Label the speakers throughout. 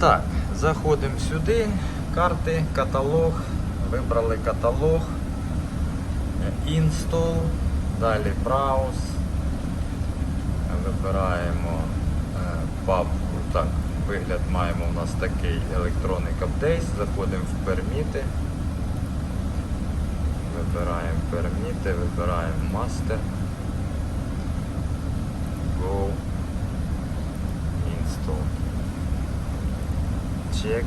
Speaker 1: Так, заходимо сюди, карти, каталог, вибрали каталог, install, далі browse, вибираємо е, папку. Так, вигляд маємо у нас такий. Electronic Updates, заходимо в перміти. Вибираємо перміти, вибираємо Master. Check.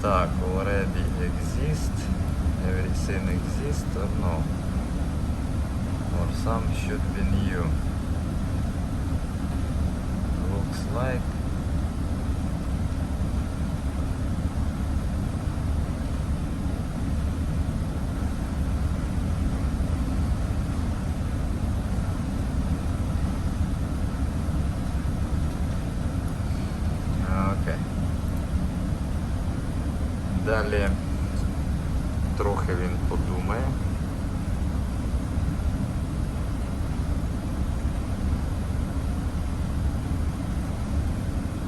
Speaker 1: Так, already exist. Everything exists or no? Or some should be new. Далі трохи він подумає.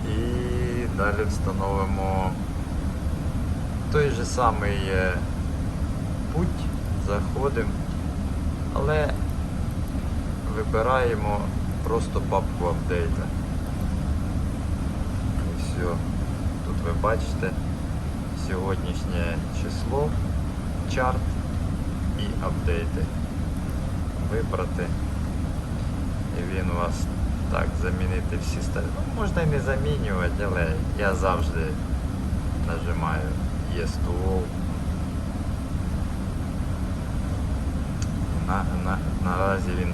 Speaker 1: І далі встановимо той же самий е, путь, заходимо, але вибираємо просто папку апдейта. І все. Тут ви бачите сьогоднішнє число, чарт і апдейти. Вибрати. І він у вас так, замінити всі старі. Ну, можна не замінювати, але я завжди нажимаю Yes to All. На, на, наразі він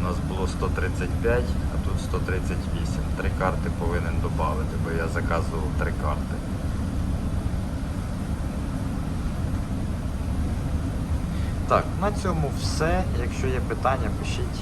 Speaker 1: у нас було 135, а тут 138. Три карти повинен додати, бо я заказував три карти. Так, на цьому все. Якщо є питання, пишіть.